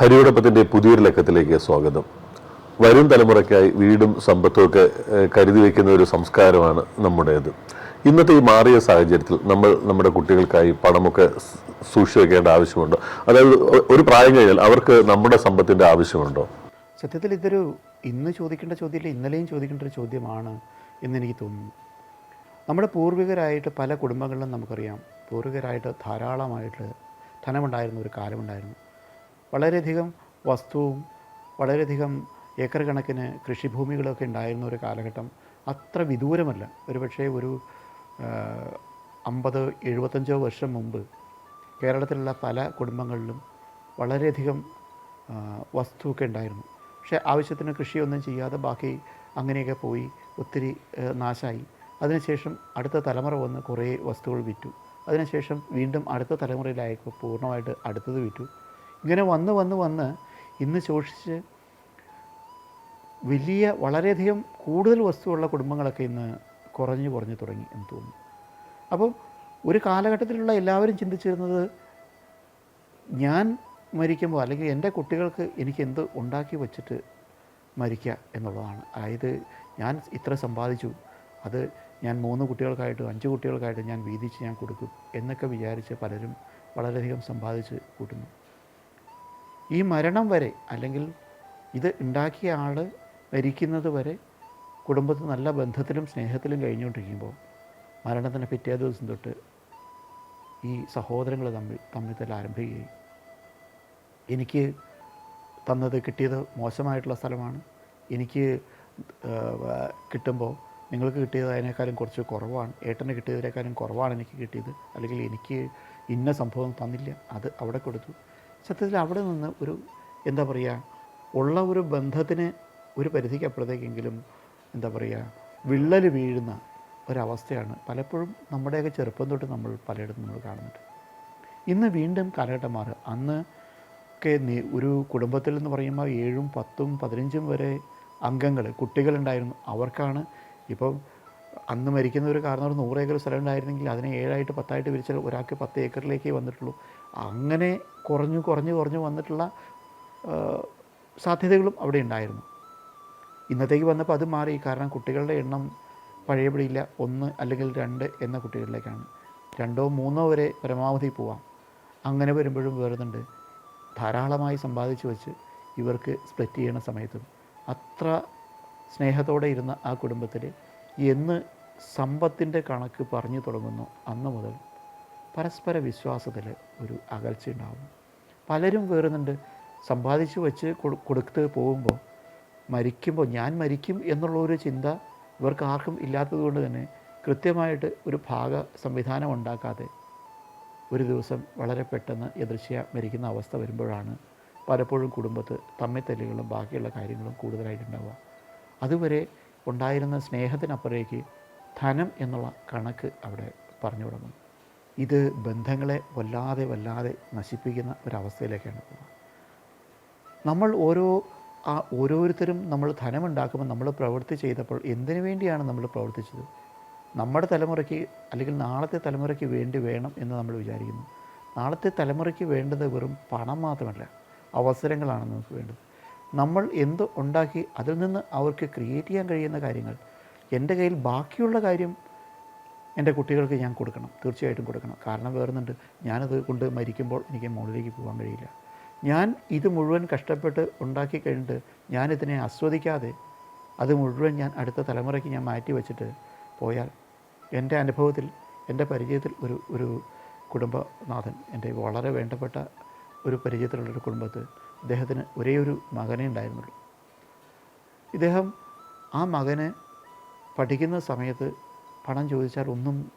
ഹരിയോടൊപ്പത്തിന്റെ പുതിയൊരു ലക്കത്തിലേക്ക് സ്വാഗതം. വരും തലമുറയ്ക്കായി വീടും സമ്പത്തും ഒക്കെ കരുതി വയ്ക്കുന്ന ഒരു സംസ്കാരമാണ് നമ്മുടേത്. ഇന്നത്തെ ഈ മാറിയ സാഹചര്യത്തിൽ നമ്മൾ നമ്മുടെ കുട്ടികൾക്കായി പണമൊക്കെ സൂക്ഷിച്ചു വെക്കേണ്ട ആവശ്യമുണ്ടോ? അതായത് ഒരു പ്രായം കഴിഞ്ഞാൽ അവർക്ക് നമ്മുടെ സമ്പത്തിന്റെ ആവശ്യമുണ്ടോ? സത്യത്തിൽ ഇതൊരു ഇന്ന് ചോദിക്കേണ്ട ചോദ്യമില്ല ഇന്നലെയും ചോദിക്കേണ്ട ഒരു ചോദ്യമാണ് എന്ന് എനിക്ക് തോന്നുന്നു. നമ്മുടെ പൂർവികരായിട്ട് പല കുടുംബങ്ങളിലും നമുക്കറിയാം പൂർവികരായിട്ട് ധാരാളമായിട്ട് ധനമുണ്ടായിരുന്ന ഒരു കാലമുണ്ടായിരുന്നു. വളരെയധികം വസ്തുവും വളരെയധികം ഏക്കർ കണക്കിന് കൃഷിഭൂമികളൊക്കെ ഉണ്ടായിരുന്ന ഒരു കാലഘട്ടം അത്ര വിദൂരമല്ല. ഒരുപക്ഷേ ഒരു അമ്പത് എഴുപത്തഞ്ചോ വർഷം മുമ്പ് കേരളത്തിലുള്ള പല കുടുംബങ്ങളിലും വളരെയധികം വസ്തുവൊക്കെ ഉണ്ടായിരുന്നു. പക്ഷേ ആവശ്യത്തിന് കൃഷിയൊന്നും ചെയ്യാതെ ബാക്കി അങ്ങനെയൊക്കെ പോയി ഒത്തിരി നാശമായി അതിനുശേഷം അടുത്ത തലമുറ വന്ന് കുറേ വസ്തുക്കൾ വിറ്റു. അതിനുശേഷം വീണ്ടും അടുത്ത തലമുറയിലായപ്പോൾ പൂർണമായിട്ട് അടുത്തത് വിറ്റു. ഇങ്ങനെ വന്ന് വന്ന് വന്ന് ഇന്ന് ശോഷിച്ച് വലിയ വളരെയധികം കൂടുതൽ വസ്തുവുള്ള കുടുംബങ്ങളൊക്കെ ഇന്ന് കുറഞ്ഞു കുറഞ്ഞു തുടങ്ങി എന്ന് തോന്നുന്നു. അപ്പോൾ ഒരു കാലഘട്ടത്തിലുള്ള എല്ലാവരും ചിന്തിച്ചിരുന്നത് ഞാൻ മരിക്കുമ്പോൾ അല്ലെങ്കിൽ എന്റെ കുട്ടികൾക്ക് എനിക്ക് എന്ത് ഉണ്ടാക്കി വച്ചിട്ട് മരിക്കുക എന്നുള്ളതാണ്. അതായത് ഞാൻ ഇത്ര സമ്പാദിച്ചു അത് ഞാൻ മൂന്ന് കുട്ടികൾക്കായിട്ട് അഞ്ച് കുട്ടികൾക്കായിട്ട് ഞാൻ വീതിച്ച് ഞാൻ കൊടുക്കും എന്നൊക്കെ വിചാരിച്ച് പലരും വളരെയധികം സമ്പാദിച്ച് കൂട്ടുന്നു. ഈ മരണം വരെ അല്ലെങ്കിൽ ഇത് ഉണ്ടാക്കിയ ആൾ മരിക്കുന്നത് വരെ കുടുംബത്തിൽ നല്ല ബന്ധത്തിലും സ്നേഹത്തിലും കഴിഞ്ഞുകൊണ്ടിരിക്കുമ്പോൾ മരണത്തിന് പിറ്റേ ദിവസം തൊട്ട് ഈ സഹോദരങ്ങൾ തമ്മിൽ തമ്മിൽ തല്ല ആരംഭിക്കുകയും എനിക്ക് തന്നത് കിട്ടിയത് മോശമായിട്ടുള്ള സ്ഥലമാണ്. എനിക്ക് കിട്ടുമ്പോൾ നിങ്ങൾക്ക് കിട്ടിയത് അതിനേക്കാളും കുറച്ച് കുറവാണ്. ഏട്ടന് കിട്ടിയതിനേക്കാളും കുറവാണ് എനിക്ക് കിട്ടിയത്. അല്ലെങ്കിൽ എനിക്ക് ഇന്ന സംഭവം തന്നില്ല. അത് അവിടെ കൊടുത്തു. സത്യത്തിൽ അവിടെ നിന്ന് ഒരു എന്താ പറയുക ഉള്ള ഒരു ബന്ധത്തിന് ഒരു പരിധിക്ക് അപ്പുറത്തേക്കെങ്കിലും എന്താ പറയുക വിള്ളൽ വീഴുന്ന ഒരവസ്ഥയാണ് പലപ്പോഴും നമ്മുടെയൊക്കെ ചെറുപ്പം തൊട്ട് നമ്മൾ പലയിടത്തും നമ്മൾ കാണുന്നുണ്ട്. ഇന്ന് വീണ്ടും കാലഘട്ടം മാറുക അന്ന് ഒക്കെ ഒരു കുടുംബത്തിൽ എന്ന് പറയുമ്പോൾ ഏഴും പത്തും പതിനഞ്ചും വരെ അംഗങ്ങൾ കുട്ടികളുണ്ടായിരുന്നു. അവർക്കാണ് ഇപ്പം അന്ന് മരിക്കുന്ന ഒരു കാരണം നൂറ് ഏക്കർ സ്ഥലം ഉണ്ടായിരുന്നെങ്കിൽ അതിനെ ഏഴായിട്ട് പത്തായിട്ട് വിരിച്ചാൽ ഒരാൾക്ക് പത്ത് ഏക്കറിലേക്കേ വന്നിട്ടുള്ളൂ. അങ്ങനെ കുറഞ്ഞു കുറഞ്ഞു കുറഞ്ഞു വന്നിട്ടുള്ള സാധ്യതകളും അവിടെ ഉണ്ടായിരുന്നു. ഇന്നത്തേക്ക് വന്നപ്പോൾ അത് മാറി. കാരണം കുട്ടികളുടെ എണ്ണം പഴയപടിയില്ല. ഒന്ന് അല്ലെങ്കിൽ രണ്ട് എന്ന കുട്ടികളിലേക്കാണ്. രണ്ടോ മൂന്നോ വരെ പരമാവധി പോവാം. അങ്ങനെ വരുമ്പോഴും വേറുന്നുണ്ട്. ധാരാളമായി സമ്പാദിച്ചു വെച്ച് ഇവർക്ക് സ്പ്ലിറ്റ് ചെയ്യണ സമയത്തും അത്ര സ്നേഹത്തോടെ ഇരുന്ന ആ കുടുംബത്തിൽ എന്ന് സമ്പത്തിന്റെ കണക്ക് പറഞ്ഞു തുടങ്ങുന്നു അന്ന് മുതൽ പരസ്പര വിശ്വാസത്തിൽ ഒരു അകൽച്ച ഉണ്ടാകുന്നു പലരും വേറുന്നുണ്ട് സമ്പാദിച്ചു വെച്ച് കൊടു- കൊടുത്ത് പോകുമ്പോൾ മരിക്കുമ്പോൾ ഞാൻ മരിക്കും എന്നുള്ള ഒരു ചിന്ത ഇവർക്ക് ആർക്കും ഇല്ലാത്തത് കൊണ്ട് തന്നെ കൃത്യമായിട്ട് ഒരു ഭാഗ സംവിധാനം ഉണ്ടാക്കാതെ ഒരു ദിവസം വളരെ പെട്ടെന്ന് എതിർച്ചയ മരിക്കുന്ന അവസ്ഥ വരുമ്പോഴാണ് പലപ്പോഴും കുടുംബത്ത് തമ്മിത്തല്ലുകളും ബാക്കിയുള്ള കാര്യങ്ങളും കൂടുതലായിട്ടുണ്ടാവുക. അതുവരെ ഉണ്ടായിരുന്ന സ്നേഹത്തിനപ്പുറേക്ക് ധനം എന്നുള്ള കണക്ക് അവിടെ പറഞ്ഞു തുടങ്ങുന്നു. ഇത് ബന്ധങ്ങളെ വല്ലാതെ വല്ലാതെ നശിപ്പിക്കുന്ന ഒരവസ്ഥയിലേക്കാണ് പോകുന്നത്. നമ്മൾ ഓരോ ആ ഓരോരുത്തരും നമ്മൾ ധനമുണ്ടാക്കുമ്പോൾ നമ്മൾ പ്രവൃത്തി ചെയ്തപ്പോൾ എന്തിനു വേണ്ടിയാണ് നമ്മൾ പ്രവർത്തിച്ചത്? നമ്മുടെ തലമുറയ്ക്ക് അല്ലെങ്കിൽ നാളത്തെ തലമുറയ്ക്ക് വേണ്ടി വേണം എന്ന് നമ്മൾ വിചാരിക്കുന്നു. നാളത്തെ തലമുറയ്ക്ക് വേണ്ടത് വെറും പണം മാത്രമല്ല അവസരങ്ങളാണ് നമുക്ക് വേണ്ടത്. നമ്മൾ എന്ത് ഉണ്ടാക്കി അതിൽ നിന്ന് അവർക്ക് ക്രിയേറ്റ് ചെയ്യാൻ കഴിയുന്ന കാര്യങ്ങൾ എന്റെ കയ്യിൽ ബാക്കിയുള്ള കാര്യം എന്റെ കുട്ടികൾക്ക് ഞാൻ കൊടുക്കണം തീർച്ചയായിട്ടും കൊടുക്കണം. കാരണം വേറുന്നുണ്ട്. ഞാനത് കൊണ്ട് മരിക്കുമ്പോൾ എനിക്ക് മുകളിലേക്ക് പോകാൻ കഴിയില്ല. ഞാൻ ഇത് മുഴുവൻ കഷ്ടപ്പെട്ട് ഉണ്ടാക്കി കഴിഞ്ഞിട്ട് ഞാനിതിനെ ആസ്വദിക്കാതെ അത് മുഴുവൻ ഞാൻ അടുത്ത തലമുറയ്ക്ക് ഞാൻ മാറ്റി വെച്ചിട്ട് പോയാൽ എന്റെ അനുഭവത്തിൽ എന്റെ പരിചയത്തിൽ ഒരു ഒരു കുടുംബനാഥൻ എന്റെ വളരെ വേണ്ടപ്പെട്ട ഒരു പരിചയത്തിലുള്ളൊരു കുടുംബത്ത് ഇദ്ദേഹത്തിന് ഒരേ ഒരു മകനേ ഉണ്ടായിരുന്നുള്ളൂ. ഇദ്ദേഹം ആ മകന് പഠിക്കുന്ന സമയത്ത് പണം ചോദിച്ചാൽ ഒന്നും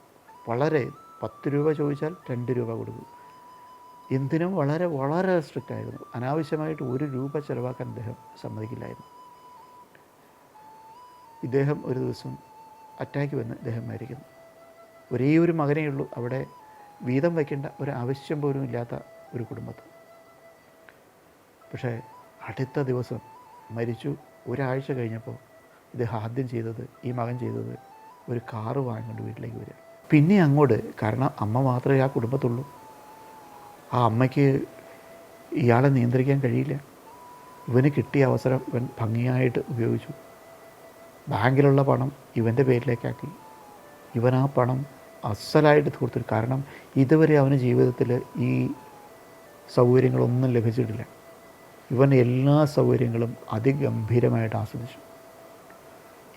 വളരെ പത്ത് രൂപ ചോദിച്ചാൽ രണ്ട് രൂപ കൊടുക്കും. എന്തിനും വളരെ വളരെ സ്ട്രിക്റ്റ് ആയിരുന്നു. അനാവശ്യമായിട്ട് ഒരു രൂപ ചിലവാക്കാൻ അദ്ദേഹം സമ്മതിക്കില്ലായിരുന്നു. ഇദ്ദേഹം ഒരു ദിവസം അറ്റാക്ക് വന്ന് ഇദ്ദേഹം മരിക്കുന്നു. ഒരേ ഒരു മകനേ ഉള്ളൂ. അവിടെ വീതം വയ്ക്കേണ്ട ഒരു ആവശ്യം പോലും ഇല്ലാത്ത ഒരു കുടുംബത്തിൽ. പക്ഷേ അടുത്ത ദിവസം മരിച്ചു. ഒരാഴ്ച കഴിഞ്ഞപ്പോൾ ഇദ്ദേഹം ആദ്യം ചെയ്തത് ഈ മകൻ ചെയ്തത് ഒരു കാറ് വാങ്ങിക്കൊണ്ട് വീട്ടിലേക്ക് വരിക. പിന്നെ അങ്ങോട്ട് കാരണം അമ്മ മാത്രമേ ആ കുടുംബത്തുള്ളൂ. ആ അമ്മയ്ക്ക് ഇയാളെ നിയന്ത്രിക്കാൻ കഴിയില്ല. ഇവന് കിട്ടിയ അവസരം ഇവൻ ഭംഗിയായിട്ട് ഉപയോഗിച്ചു. ബാങ്കിലുള്ള പണം ഇവന്റെ പേരിലേക്കാക്കി. ഇവൻ ആ പണം അസലായിട്ട് തീർത്തു. കാരണം ഇതുവരെ അവന് ജീവിതത്തിൽ ഈ സൗകര്യങ്ങളൊന്നും ലഭിച്ചിട്ടില്ല. ഇവൻ എല്ലാ സൗകര്യങ്ങളും അതിഗംഭീരമായിട്ട് ആസ്വദിച്ചു.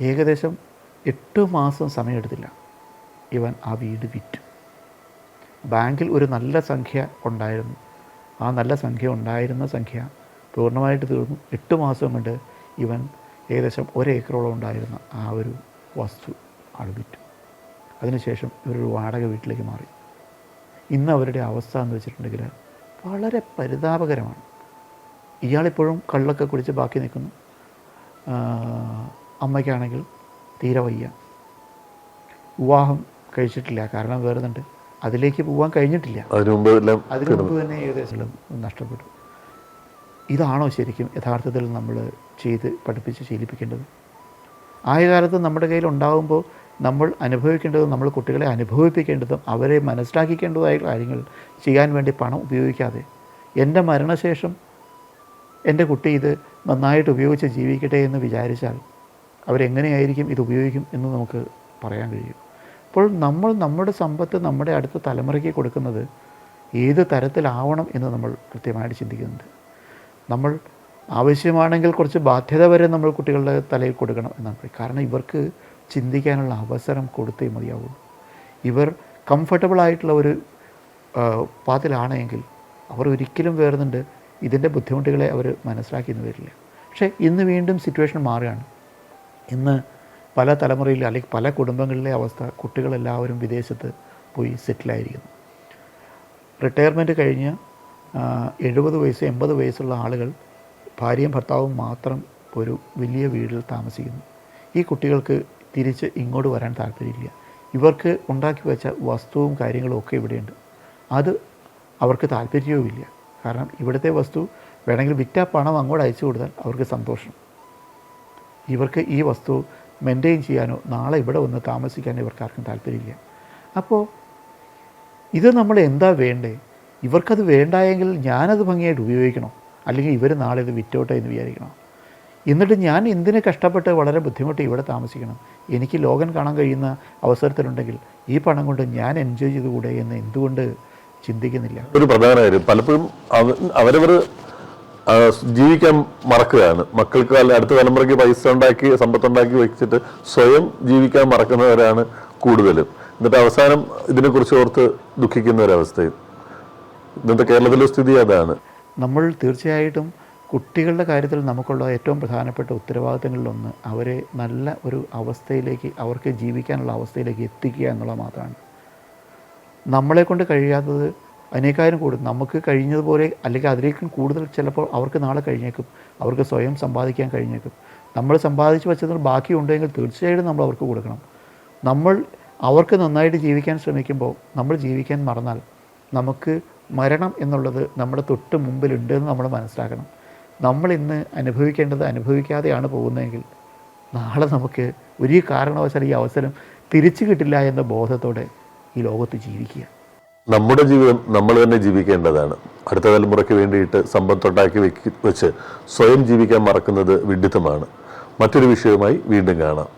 ഏകദേശം എട്ട് മാസം സമയമെടുത്തില്ല. ഇവൻ ആ വീട് വിറ്റു. ബാങ്കിൽ ഒരു നല്ല സംഖ്യ ഉണ്ടായിരുന്നു. ആ നല്ല സംഖ്യ ഉണ്ടായിരുന്ന സംഖ്യ പൂർണമായിട്ട് തീർന്നു. എട്ട് മാസം കൊണ്ട് ഇവൻ ഏകദേശം ഒരേക്കറോളം ഉണ്ടായിരുന്ന ആ ഒരു വസ്തു ആൾ വിറ്റു. അതിനുശേഷം ഇവരൊരു വാടക വീട്ടിലേക്ക് മാറി. ഇന്ന് അവരുടെ അവസ്ഥ എന്ന് വെച്ചിട്ടുണ്ടെങ്കിൽ വളരെ പരിതാപകരമാണ്. ഇയാളിപ്പോഴും കള്ളൊക്കെ കുടിച്ച് ബാക്കി നിൽക്കുന്നു. അമ്മയ്ക്കാണെങ്കിൽ തീരെ വയ്യ. വിവാഹം കഴിച്ചിട്ടില്ല. കാരണം വേറുന്നുണ്ട്. അതിലേക്ക് പോകാൻ കഴിഞ്ഞിട്ടില്ല. അതിനു മുമ്പ് തന്നെ ഏകദേശം നഷ്ടപ്പെട്ടു. ഇതാണോ ശരിക്കും യഥാർത്ഥത്തിൽ നമ്മൾ ചെയ്ത് പഠിപ്പിച്ച് ശീലിപ്പിക്കേണ്ടത്? ആയ കാലത്ത് നമ്മുടെ കയ്യിൽ ഉണ്ടാകുമ്പോൾ നമ്മൾ അനുഭവിക്കേണ്ടതും നമ്മൾ കുട്ടികളെ അനുഭവിപ്പിക്കേണ്ടതും അവരെ മനസ്സിലാക്കിക്കേണ്ടതായ കാര്യങ്ങൾ ചെയ്യാൻ വേണ്ടി പണം ഉപയോഗിക്കാതെ എന്റെ മരണശേഷം എന്റെ കുട്ടി ഇത് നന്നായിട്ട് ഉപയോഗിച്ച് ജീവിക്കട്ടെ എന്ന് വിചാരിച്ചാൽ അവരെങ്ങനെയായിരിക്കും ഇത് ഉപയോഗിക്കും എന്ന് നമുക്ക് പറയാൻ കഴിയും. അപ്പോൾ നമ്മൾ നമ്മുടെ സമ്പത്ത് നമ്മുടെ അടുത്ത തലമുറയ്ക്ക് കൊടുക്കുന്നത് ഏത് തരത്തിലാവണം എന്ന് നമ്മൾ കൃത്യമായിട്ട് ചിന്തിക്കുന്നുണ്ട്. നമ്മൾ ആവശ്യമാണെങ്കിൽ കുറച്ച് ബാധ്യത വരെ നമ്മൾ കുട്ടികളുടെ തലയിൽ കൊടുക്കണം എന്നാണ്. കാരണം ഇവർക്ക് ചിന്തിക്കാനുള്ള അവസരം കൊടുത്തേ മതിയാവുള്ളൂ. ഇവർ കംഫർട്ടബിൾ ആയിട്ടുള്ള ഒരു പാത്തിലാണെങ്കിൽ അവർ ഒരിക്കലും വേറുന്നുണ്ട്. ഇതിന്റെ ബുദ്ധിമുട്ടുകളെ അവർ മനസ്സിലാക്കി എന്ന് വരില്ല. പക്ഷേ ഇന്ന് വീണ്ടും സിറ്റുവേഷൻ മാറുകയാണ്. ഇന്ന് പല തലമുറയിൽ അല്ലെങ്കിൽ പല കുടുംബങ്ങളിലെ അവസ്ഥ കുട്ടികളെല്ലാവരും വിദേശത്ത് പോയി സെറ്റിലായിരിക്കുന്നു. റിട്ടയർമെന്റ് കഴിഞ്ഞ് എഴുപത് വയസ്സ് എൺപത് വയസ്സുള്ള ആളുകൾ ഭാര്യയും ഭർത്താവും മാത്രം ഒരു വലിയ വീടിൽ താമസിക്കുന്നു. ഈ കുട്ടികൾക്ക് തിരിച്ച് ഇങ്ങോട്ട് വരാൻ താല്പര്യമില്ല. ഇവർക്ക് ഉണ്ടാക്കി വെച്ച വസ്തുവും കാര്യങ്ങളും ഒക്കെ ഇവിടെയുണ്ട്. അത് അവർക്ക് താല്പര്യവുമില്ല. കാരണം ഇവിടുത്തെ വസ്തു വേണമെങ്കിൽ വിറ്റ പണം അങ്ങോട്ട് അയച്ചു കൊടുത്താൽ അവർക്ക് സന്തോഷം. ഇവർക്ക് ഈ വസ്തു മെയിന്റെയിൻ ചെയ്യാനോ നാളെ ഇവിടെ വന്ന് താമസിക്കാനോ ഇവർക്ക് ആർക്കും താല്പര്യമില്ല. അപ്പോൾ ഇത് നമ്മൾ എന്താ വേണ്ടേ? ഇവർക്കത് വേണ്ടായെങ്കിൽ ഞാനത് ഭംഗിയായിട്ട് ഉപയോഗിക്കണം? അല്ലെങ്കിൽ ഇവർ നാളെ ഇത് വിറ്റോട്ടെ എന്ന് വിചാരിക്കണം? എന്നിട്ട് ഞാൻ എന്തിനെ കഷ്ടപ്പെട്ട് വളരെ ബുദ്ധിമുട്ട് ഇവിടെ താമസിക്കണം? എനിക്ക് ലോകം കാണാൻ കഴിയുന്ന അവസരത്തിലുണ്ടെങ്കിൽ ഈ പണം കൊണ്ട് ഞാൻ എൻജോയ് ചെയ്തുകൂടെ എന്ന് എന്തുകൊണ്ട് ചിന്തിക്കുന്നില്ല? ഒരു പ്രധാന കാര്യം. പലപ്പോഴും അവ- അവരവർ ജീവിക്കാൻ മറക്കുകയാണ്. മക്കൾക്ക് അല്ല അടുത്ത തലമുറയ്ക്ക് പൈസ ഉണ്ടാക്കി സമ്പത്തുണ്ടാക്കി വെച്ചിട്ട് സ്വയം ജീവിക്കാൻ മറക്കുന്നവരാണ് കൂടുതലും. എന്നിട്ട് അവസാനം ഇതിനെക്കുറിച്ച് ഓർത്ത് ദുഃഖിക്കുന്ന ഒരവസ്ഥയും. ഇന്നത്തെ കേരളത്തിലെ സ്ഥിതി അതാണ്. നമ്മൾ തീർച്ചയായിട്ടും കുട്ടികളുടെ കാര്യത്തിൽ നമുക്കുള്ള ഏറ്റവും പ്രധാനപ്പെട്ട ഉത്തരവാദിത്തങ്ങളിലൊന്ന് അവരെ നല്ല ഒരു അവസ്ഥയിലേക്ക് അവർക്ക് ജീവിക്കാനുള്ള അവസ്ഥയിലേക്ക് എത്തിക്കുക എന്നുള്ളത് മാത്രമാണ്. നമ്മളെ കൊണ്ട് കഴിയാത്തത് അതിനേക്കാളും കൂടുതൽ നമുക്ക് കഴിഞ്ഞതുപോലെ അല്ലെങ്കിൽ അതിലേക്കും കൂടുതൽ ചിലപ്പോൾ അവർക്ക് നാളെ കഴിഞ്ഞേക്കും. അവർക്ക് സ്വയം സമ്പാദിക്കാൻ കഴിഞ്ഞേക്കും. നമ്മൾ സമ്പാദിച്ച് വെച്ചതിൽ ബാക്കിയുണ്ടെങ്കിൽ തീർച്ചയായിട്ടും നമ്മൾ അവർക്ക് കൊടുക്കണം. നമ്മൾ അവർക്ക് നന്നായിട്ട് ജീവിക്കാൻ ശ്രമിക്കുമ്പോൾ നമ്മൾ ജീവിക്കാൻ മറന്നാൽ നമുക്ക് മരണം എന്നുള്ളത് നമ്മുടെ തൊട്ട് മുമ്പിലുണ്ട് എന്ന് നമ്മൾ മനസ്സിലാക്കണം. നമ്മൾ ഇന്ന് അനുഭവിക്കേണ്ടത് അനുഭവിക്കാതെയാണ് പോകുന്നതെങ്കിൽ നാളെ നമുക്ക് ഒരു കാരണവശാലും ഈ അവസരം തിരിച്ചു കിട്ടില്ല എന്ന ബോധത്തോടെ ഈ ലോകത്ത് ജീവിക്കുക. നമ്മുടെ ജീവിതം നമ്മൾ തന്നെ ജീവിക്കേണ്ടതാണ്. അടുത്ത തലമുറയ്ക്ക് വേണ്ടിയിട്ട് സമ്പത്തുണ്ടാക്കി വെച്ച് സ്വയം ജീവിക്കാൻ മറക്കുന്നത് വിഡിത്തമാണ്. മറ്റൊരു വിഷയവുമായി വീണ്ടും കാണാം.